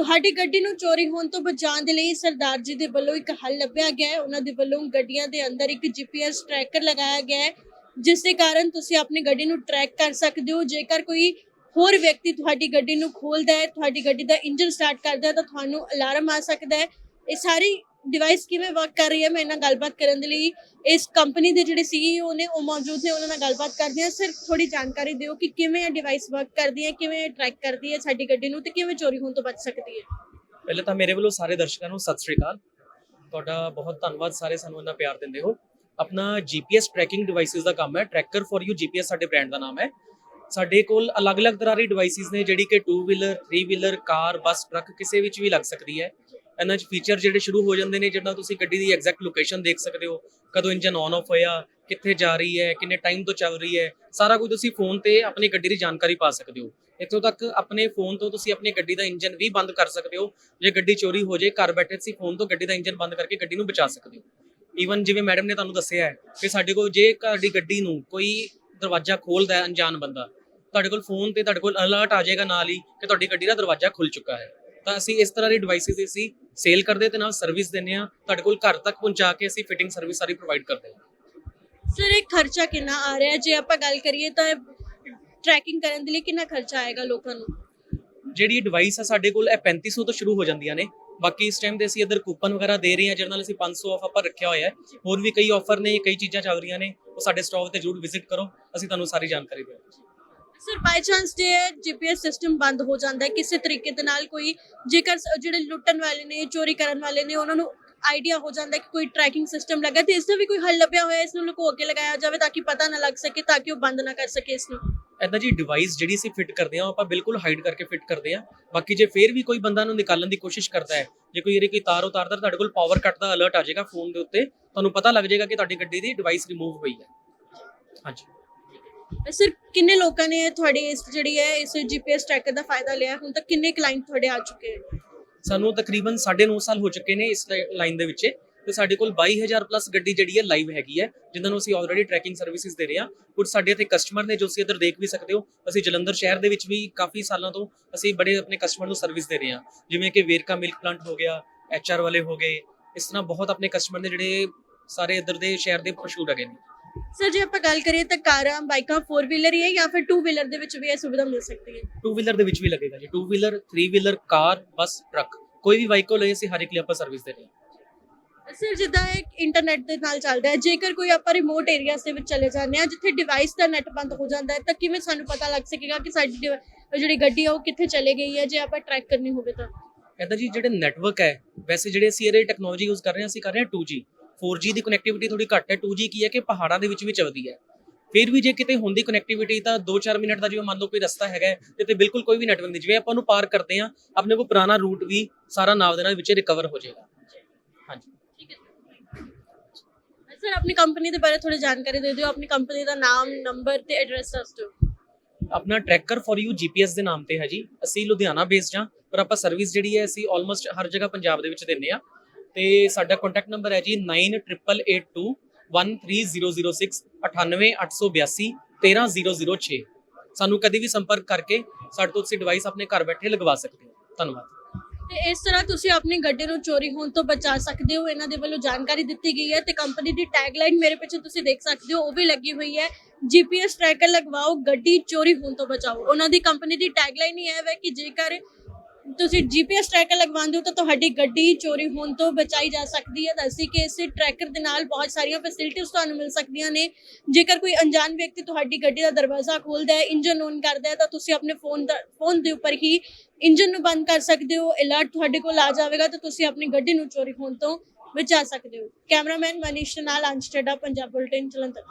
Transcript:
ਤੁਹਾਡੀ ਗੱਡੀ ਨੂੰ ਚੋਰੀ ਹੋਣ ਤੋਂ ਬਚਾਉਣ ਦੇ ਲਈ ਸਰਦਾਰ ਜੀ ਦੇ ਵੱਲੋਂ ਇੱਕ ਹੱਲ ਲੱਭਿਆ ਗਿਆ ਹੈ। ਉਹਨਾਂ ਦੇ ਵੱਲੋਂ ਗੱਡੀਆਂ ਦੇ ਅੰਦਰ ਇੱਕ ਜੀਪੀਐਸ ਟਰੈਕਰ ਲਗਾਇਆ ਗਿਆ ਹੈ, ਜਿਸ ਦੇ ਕਾਰਨ ਤੁਸੀਂ ਆਪਣੀ ਗੱਡੀ ਨੂੰ ਟਰੈਕ ਕਰ ਸਕਦੇ ਹੋ। ਜੇਕਰ ਕੋਈ ਹੋਰ ਵਿਅਕਤੀ ਤੁਹਾਡੀ ਗੱਡੀ ਨੂੰ ਖੋਲਦਾ ਹੈ, ਤੁਹਾਡੀ ਗੱਡੀ ਦਾ ਇੰਜਨ ਸਟਾਰਟ ਕਰਦਾ ਹੈ, ਤਾਂ ਤੁਹਾਨੂੰ ਅਲਾਰਮ ਆ ਸਕਦਾ ਹੈ। ਇਹ ਸਾਰੀ ਡਿਵਾਈਸ ਕਿਵੇਂ ਵਰਕ ਕਰ ਰਹੀ ਹੈ, ਮੈਂ ਇਹਨਾਂ ਨਾਲ ਗੱਲਬਾਤ ਕਰਨ ਦੇ ਲਈ ਇਸ ਕੰਪਨੀ ਦੇ ਜਿਹੜੇ ਸੀਈਓ ਨੇ, ਉਹ ਮੌਜੂਦ ਨੇ, ਉਹਨਾਂ ਨਾਲ ਗੱਲਬਾਤ ਕਰਦੇ ਹਾਂ। ਸਿਰ ਥੋੜੀ ਜਾਣਕਾਰੀ ਦਿਓ ਕਿ ਕਿਵੇਂ ਇਹ ਡਿਵਾਈਸ ਵਰਕ ਕਰਦੀ ਹੈ, ਕਿਵੇਂ ਟਰੈਕ ਕਰਦੀ ਹੈ ਸਾਡੀ ਗੱਡੀ ਨੂੰ ਤੇ ਕਿਵੇਂ ਚੋਰੀ ਹੋਣ ਤੋਂ ਬਚ ਸਕਦੀ ਹੈ। ਪਹਿਲੇ ਤਾਂ ਮੇਰੇ ਵੱਲੋਂ ਸਾਰੇ ਦਰਸ਼ਕਾਂ ਨੂੰ ਸਤਿ ਸ੍ਰੀ ਅਕਾਲ। ਤੁਹਾਡਾ ਬਹੁਤ ਧੰਨਵਾਦ ਸਾਰੇ ਸਾਨੂੰ ਇੰਨਾ ਪਿਆਰ ਦਿੰਦੇ ਹੋ। ਆਪਣਾ GPS ਟਰੈਕਿੰਗ ਡਿਵਾਈਸਿਸ ਦਾ ਕੰਮ ਹੈ। ਟਰੈਕਰ ਫॉर ਯੂ GPS ਸਾਡੇ ਬ੍ਰਾਂਡ ਦਾ ਨਾਮ ਹੈ। ਸਾਡੇ ਕੋਲ ਅਲੱਗ-ਅਲੱਗ ਤਰ੍ਹਾਂ ਦੀ ਡਿਵਾਈਸਿਸ ਨੇ, ਜਿਹੜੀ ਕਿ 2 wheeler 3 wheeler car bus truck ਕਿਸੇ ਵਿੱਚ ਵੀ ਲੱਗ ਸਕਦੀ ਹੈ। ਇਹਨਾਂ 'ਚ ਫੀਚਰ ਜਿਹੜੇ ਸ਼ੁਰੂ ਹੋ ਜਾਂਦੇ ਨੇ, ਜਿੱਦਾਂ ਤੁਸੀਂ ਗੱਡੀ ਦੀ ਐਗਜ਼ੈਕਟ ਲੋਕੇਸ਼ਨ ਦੇਖ ਸਕਦੇ ਹੋ, ਕਦੋਂ ਇੰਜਨ ਔਨ ਆਫ ਹੋਇਆ, ਕਿੱਥੇ ਜਾ ਰਹੀ ਹੈ, ਕਿੰਨੇ ਟਾਈਮ ਤੋਂ ਚੱਲ ਰਹੀ ਹੈ, ਸਾਰਾ ਕੁਝ ਤੁਸੀਂ ਫੋਨ ਤੇ ਆਪਣੀ ਗੱਡੀ ਦੀ ਜਾਣਕਾਰੀ ਪਾ ਸਕਦੇ ਹੋ। ਇੱਥੋਂ ਤੱਕ ਆਪਣੇ ਫੋਨ ਤੋਂ ਤੁਸੀਂ ਆਪਣੀ ਗੱਡੀ ਦਾ ਇੰਜਨ ਵੀ ਬੰਦ ਕਰ ਸਕਦੇ ਹੋ। ਜੇ ਗੱਡੀ ਚੋਰੀ ਹੋ ਜਾਏ ਘਰ ਬੈਠੇ ਤੁਸੀਂ ਫੋਨ ਤੋਂ ਗੱਡੀ ਦਾ ਇੰਜਨ ਬੰਦ ਕਰਕੇ ਗੱਡੀ ਨੂੰ ਬਚਾ ਸਕਦੇ ਹੋ। ਈਵਨ ਜਿਵੇਂ ਮੈਡਮ ਨੇ ਤੁਹਾਨੂੰ ਦੱਸਿਆ ਹੈ ਕਿ ਸਾਡੇ ਕੋਲ ਜੇ ਤੁਹਾਡੀ ਗੱਡੀ ਨੂੰ ਕੋਈ ਦਰਵਾਜ਼ਾ ਖੋਲਦਾ ਹੈ ਅਣਜਾਣ ਬੰਦਾ, ਤੁਹਾਡੇ ਕੋਲ ਫੋਨ ਤੇ ਤੁਹਾਡੇ ਕੋਲ ਅਲਰਟ ਆ ਜਾਏਗਾ ਨਾਲ ਹੀ ਕਿ ਤੁਹਾਡੀ ਗੱਡੀ ਦਾ ਦਰਵਾਜ਼ਾ ਖੁੱਲ ਚੁੱਕਾ ਹੈ। ਤਾਂ ਅਸੀਂ ਇਸ ਤਰ੍ਹਾਂ ਦੀ ਡਿਵਾਈਸਿਸ ਅਸੀਂ ਸੇਲ ਕਰਦੇ ਤੇ ਨਾਲ ਸਰਵਿਸ ਦਿੰਦੇ ਆ ਤੁਹਾਡੇ ਕੋਲ ਘਰ ਤੱਕ ਪਹੁੰਚਾ ਕੇ ਅਸੀਂ ਫਿਟਿੰਗ ਸਰਵਿਸ ਸਾਰੀ ਪ੍ਰੋਵਾਈਡ ਕਰਦੇ ਹਾਂ। ਸਰ ਇਹ ਖਰਚਾ ਕਿੰਨਾ ਆ ਰਿਹਾ? ਜੇ ਆਪਾਂ ਗੱਲ ਕਰੀਏ ਤਾਂ ਟਰੈਕਿੰਗ ਕਰਨ ਦੇ ਲਈ ਕਿੰਨਾ ਖਰਚਾ ਆਏਗਾ ਲੋਕਾਂ ਨੂੰ? ਜਿਹੜੀ ਡਿਵਾਈਸ ਆ ਸਾਡੇ ਕੋਲ ਇਹ 3500 ਤੋਂ ਸ਼ੁਰੂ ਹੋ ਜਾਂਦੀਆਂ ਨੇ। ਬਾਕੀ ਇਸ ਟਾਈਮ ਤੇ ਅਸੀਂ ਇਧਰ ਕੂਪਨ ਵਗੈਰਾ ਦੇ ਰਹੇ ਹਾਂ ਜਿਹਦੇ ਨਾਲ ਅਸੀਂ 500 ਆਫ ਆਪਾਂ ਰੱਖਿਆ ਹੋਇਆ ਹੈ। ਹੋਰ ਵੀ ਕਈ ਆਫਰ ਨੇ ਕਈ ਚੀਜ਼ਾਂ ਚੱਲ ਰਹੀਆਂ ਨੇ ਉਹ ਸਾਡੇ ਸਟਾਲ ਤੇ ਜਰੂਰ ਵਿਜ਼ਿਟ ਕਰੋ। ਅਸੀਂ ਤੁਹਾਨੂੰ ਸਾਰੀ ਜਾਣਕਾਰੀ ਦੇਵਾਂਗੇ। ਸਰ ਬਾਈ ਚਾਂਸ ਜੇ ਜੀਪੀਐਸ ਸਿਸਟਮ ਬੰਦ ਹੋ ਜਾਂਦਾ ਹੈ, ਕਿਸੇ ਤਰੀਕੇ ਦੇ ਨਾਲ ਕੋਈ ਜੇਕਰ ਜਿਹੜੇ ਲੁੱਟਣ ਵਾਲੇ ਨੇ, ਚੋਰੀ ਕਰਨ ਵਾਲੇ ਨੇ, ਉਹਨਾਂ ਨੂੰ ਆਈਡੀਆ ਹੋ ਜਾਂਦਾ ਕਿ ਕੋਈ ਟਰੈਕਿੰਗ ਸਿਸਟਮ ਲੱਗਾ ਤੇ ਇਸ ਦਾ ਵੀ ਕੋਈ ਹੱਲ ਲੱਭਿਆ ਹੋਇਆ ਇਸ ਨੂੰ ਲੁਕੋ ਕੇ ਲਗਾਇਆ ਜਾਵੇ ਤਾਂ ਕਿ ਪਤਾ ਨਾ ਲੱਗ ਸਕੇ, ਤਾਂ ਕਿ ਉਹ ਬੰਦ ਨਾ ਕਰ ਸਕੇ ਇਸ ਨੂੰ। ਐਦਾਂ ਜੀ ਡਿਵਾਈਸ ਜਿਹੜੀ ਅਸੀਂ ਫਿੱਟ ਕਰਦੇ ਹਾਂ ਆਪਾਂ ਬਿਲਕੁਲ ਹਾਈਡ ਕਰਕੇ ਫਿੱਟ ਕਰਦੇ ਹਾਂ। ਬਾਕੀ ਜੇ ਫੇਰ ਵੀ ਕੋਈ ਬੰਦਾ ਨੂੰ ਨਿਕਾਲਣ ਦੀ ਕੋਸ਼ਿਸ਼ ਕਰਦਾ ਹੈ, ਜੇ ਕੋਈ ਇਹਦੀ ਕੋਈ ਤਾਰ ਉਤਾਰਦਾ ਤੁਹਾਡੇ ਕੋਲ ਪਾਵਰ ਕੱਟ ਦਾ ਅਲਰਟ ਆ ਜਾਏਗਾ ਫੋਨ ਦੇ ਉੱਤੇ, ਤੁਹਾਨੂੰ ਪਤਾ ਲੱਗ ਜਾਏਗਾ ਕਿ ਤੁਹਾਡੀ ਗੱਡੀ ਦੀ ਡਿਵਾਈਸ ਰਿਮੂਵ ਹੋਈ ਹੈ। ਹਾਂਜੀ। ਸਰ ਕਿੰਨੇ ਲੋਕਾਂ ਨੇ ਤੁਹਾਡੀ ਇਸ ਜਿਹੜੀ ਹੈ, ਇਸ ਜੀਪੀਐਸ ਟਰੈਕਰ ਦਾ ਫਾਇਦਾ ਲਿਆ? ਹੁਣ ਤੱਕ ਕਿੰਨੇ ਕਲਾਇੰਟ ਤੁਹਾਡੇ ਆ ਚੁੱਕੇ ਹਨ ਸਾਨੂੰ ਤਕਰੀਬਨ 9.5 ਸਾਲ ਹੋ ਚੁੱਕੇ ਨੇ ਇਸ ਲਾਈਨ ਦੇ ਵਿੱਚ। ਤੇ ਸਾਡੇ ਕੋਲ 22000 ਪਲੱਸ ਗੱਡੀ ਜਿਹੜੀ ਹੈ ਲਾਈਵ ਹੈਗੀ ਹੈ, ਜਿਨ੍ਹਾਂ ਨੂੰ ਅਸੀਂ ਆਲਰੇਡੀ ਟਰੈਕਿੰਗ ਸਰਵਿਸਿਜ਼ ਦੇ ਰਹੇ ਹਾਂ। ਕੁਝ ਸਾਡੇ ਇੱਥੇ ਕਸਟਮਰ ਨੇ ਜੋ ਤੁਸੀਂ ਇੱਧਰ ਦੇਖ ਵੀ ਸਕਦੇ ਹੋ, ਅਸੀਂ ਜਲੰਧਰ ਸ਼ਹਿਰ ਦੇ ਵਿੱਚ ਵੀ ਕਾਫੀ ਸਾਲਾਂ ਤੋਂ ਅਸੀਂ ਬੜੇ ਆਪਣੇ ਕਸਟਮਰ ਨੂੰ ਸਰਵਿਸ ਦੇ ਰਹੇ ਹਾਂ। ਜਿਵੇਂ ਕਿ ਵੇਰਕਾ ਮਿਲਕ ਪਲਾਂਟ ਹੋ ਗਿਆ ਐਚਆਰ ਵਾਲੇ ਹੋ ਗਏ, ਇਸ ਤਰ੍ਹਾਂ ਬਹੁਤ ਆਪਣੇ ਕਸਟਮਰ ਨੇ ਜਿਹੜੇ ਸਾਰੇ ਇੱਧਰ ਦੇ ਸ਼ਹਿਰ ਦੇ ਮਸ਼ਹੂਰ ਹੈਗੇ ਨੇ। ਸਰ ਜੇ ਆਪਾਂ ਗੱਲ ਕਰੀਏ ਤਾਂ ਕਾਰਾਂ ਬਾਈਕਾਂ 4 ਵੀਲਰ ਹੀ ਹੈ ਜਾਂ ਫਿਰ 2 ਵੀਲਰ ਦੇ ਵਿੱਚ ਵੀ ਇਹ ਸੁਵਿਧਾ ਮਿਲ ਸਕਦੀ ਹੈ? ਟੂ ਵੀਲਰ ਦੇ ਵਿੱਚ ਵੀ ਲੱਗੇਗਾ ਜੀ। Two wheeler 3 wheeler car bus truck ਕੋਈ ਵੀ ਵਾਹੀਕਲ ਹੋਏ ਅਸੀਂ ਹਰ ਇੱਕ ਲਈ ਆਪਾਂ ਸਰਵਿਸ ਦੇ ਰਹੇ ਹਾਂ। ਸਰ ਜਿੱਦਾਂ ਇਹ ਇੰਟਰਨੈਟ ਦੇ ਨਾਲ ਚੱਲਦਾ ਹੈ ਜੇਕਰ ਕੋਈ ਆਪਾਂ ਰਿਮੋਟ ਏਰੀਆਜ਼ ਦੇ ਵਿੱਚ ਚਲੇ ਜਾਂਦੇ ਆ ਜਿੱਥੇ ਡਿਵਾਈਸ ਦਾ ਨੈਟ ਬੰਦ ਹੋ ਜਾਂਦਾ ਹੈ ਤਾਂ ਕਿਵੇਂ ਸਾਨੂੰ ਪਤਾ ਲੱਗ ਸਕੇਗਾ ਕਿ ਸਾਡੀ ਡਿਵ- ਜਿਹੜੀ ਗੱਡੀ ਆ ਉਹ ਕਿੱਥੇ ਚਲੇ ਗਈ ਹੈ ਜੇ ਆਪਾਂ ਟਰੈਕ ਕਰਨੀ ਹੋਵੇ ਤਾਂ? ਕਹਿੰਦਾ ਜੀ ਜਿਹੜੇ ਨੈਟਵਰਕ ਹੈ ਵੈਸੇ ਜਿਹੜੇ ਅਸੀਂ ਇਹਦੇ ਟੈਕਨੋਲੋਜੀ ਯੂਜ਼ ਕਰ ਰਹੇ ਹਾਂ ਅਸੀਂ ਕਰ ਰਹੇ ਹਾਂ 2G 4G ਦੀ ਕਨੈਕਟੀਵਿਟੀ ਥੋੜੀ ਘੱਟ ਹੈ 2G ਕੀ ਹੈ ਕਿ ਪਹਾੜਾਂ ਦੇ ਵਿੱਚ ਵੀ ਚੱਲਦੀ ਹੈ। ਫਿਰ ਵੀ ਜੇ ਕਿਤੇ ਹੁੰਦੀ ਕਨੈਕਟੀਵਿਟੀ ਤਾਂ 2-4 ਮਿੰਟ ਦਾ ਜਿਵੇਂ ਮੰਨ ਲਓ ਕੋਈ ਰਸਤਾ ਹੈਗਾ ਤੇ ਤੇ ਬਿਲਕੁਲ ਕੋਈ ਵੀ ਨੈਟਵਰਕ ਨਹੀਂ। ਜਿਵੇਂ ਆਪਾਂ ਨੂੰ ਪਾਰ ਕਰਦੇ ਹਾਂ ਆਪਣੇ ਕੋਲ ਪੁਰਾਣਾ ਰੂਟ ਵੀ ਸਾਰਾ ਨਾਲ ਦੇ ਨਾਲ ਵਿੱਚ ਰਿਕਵਰ ਹੋ ਜਾਏਗਾ। ਹਾਂਜੀ। ਠੀਕ ਹੈ ਸਰ। ਆਪਣੀ ਕੰਪਨੀ ਦੇ ਬਾਰੇ ਥੋੜੀ ਜਾਣਕਾਰੀ ਦੇ ਦਿਓ। ਆਪਣੀ ਕੰਪਨੀ ਦਾ ਨਾਮ ਨੰਬਰ ਤੇ ਐਡਰੈਸ ਦੱਸ ਦਿਓ। ਆਪਣਾ ਟਰੈਕਰ ਫॉर ਯੂ GPS ਦੇ ਨਾਮ ਤੇ ਹੈ ਜੀ। ਅਸੀਂ ਲੁਧਿਆਣਾ ਬੇਸਡ ਹਾਂ ਪਰ ਆਪਾਂ ਸਰਵਿਸ ਜਿਹੜੀ ਹੈ ਅਸੀਂ ਆਲਮੋਸਟ ਹਰ ਜਗ੍ਹਾ ਪੰਜਾਬ ਦੇ ਵਿੱਚ ਦਿੰਨੇ ਆ ਤੇ ਸਾਡਾ ਕੰਟੈਕਟ ਨੰਬਰ ਹੈ ਜੀ 9882 13006 98882 13006 ਸਾਨੂੰ ਕਦੀ ਵੀ ਸੰਪਰਕ ਕਰਕੇ ਸਾਡੇ ਤੋਂ ਤੁਸੀਂ ਡਿਵਾਈਸ ਆਪਣੇ ਘਰ ਬੈਠੇ ਲਗਵਾ ਸਕਦੇ ਹੋ। ਧੰਨਵਾਦ। ਤੇ ਇਸ ਤਰ੍ਹਾਂ ਤੁਸੀਂ ਆਪਣੀ ਗੱਡੀ ਨੂੰ ਚੋਰੀ ਹੋਣ ਤੋਂ ਬਚਾ ਸਕਦੇ ਹੋ। ਇਹਨਾਂ ਦੇ ਵੱਲੋਂ ਜਾਣਕਾਰੀ ਦਿੱਤੀ ਗਈ ਹੈ ਤੇ ਕੰਪਨੀ ਦੀ ਟੈਗਲਾਈਨ ਮੇਰੇ ਪਿੱਛੇ ਤੁਸੀਂ ਦੇਖ ਸਕਦੇ ਹੋ, ਉਹ ਵੀ ਲੱਗੀ ਹੋਈ ਹੈ ਜੀਪੀਐਸ ਟਰੈਕਰ ਲਗਵਾਓ, ਗੱਡੀ ਚੋਰੀ ਹੋਣ ਤੋਂ ਬਚਾਓ। ਉਹਨਾਂ ਦੀ ਕੰਪਨੀ ਦੀ ਟੈਗਲਾਈਨ ਹੀ ਹੈ ਕਿ ਜੇਕਰ ਤੁਸੀਂ ਜੀਪੀਐਸ ਟਰੈਕਰ ਲਗਵਾਉਂਦੇ ਹੋ ਤਾਂ ਤੁਹਾਡੀ ਗੱਡੀ ਚੋਰੀ ਹੋਣ ਤੋਂ ਬਚਾਈ ਜਾ ਸਕਦੀ ਹੈ। ਦੱਸੀ ਕਿ ਇਸ ਟਰੈਕਰ ਦੇ ਨਾਲ ਬਹੁਤ ਸਾਰੀਆਂ ਫੈਸਿਲਿਟੀਆਂ ਤੁਹਾਨੂੰ ਮਿਲ ਸਕਦੀਆਂ ਨੇ। ਜੇਕਰ ਕੋਈ ਅਣਜਾਣ ਵਿਅਕਤੀ ਤੁਹਾਡੀ ਗੱਡੀ ਦਾ ਦਰਵਾਜ਼ਾ ਖੋਲਦਾ ਹੈ ਇੰਜਨ ਔਨ ਕਰਦਾ ਹੈ, ਤਾਂ ਤੁਸੀਂ ਆਪਣੇ ਫੋਨ ਦਾ ਫੋਨ ਦੇ ਉੱਪਰ ਹੀ ਇੰਜਨ ਨੂੰ ਬੰਦ ਕਰ ਸਕਦੇ ਹੋ। ਅਲਰਟ ਤੁਹਾਡੇ ਕੋਲ ਆ ਜਾਵੇਗਾ ਤਾਂ ਤੁਸੀਂ ਆਪਣੀ ਗੱਡੀ ਨੂੰ ਚੋਰੀ ਹੋਣ ਤੋਂ ਬਚਾ ਸਕਦੇ ਹੋ। ਕੈਮਰਾਮੈਨ ਮਨੀਸ਼ ਨਾਲ ਅੰਸ਼ਟੇਡਾ ਪੰਜਾਬ ਬੁਲਟਨ, ਜਲੰਧਰ।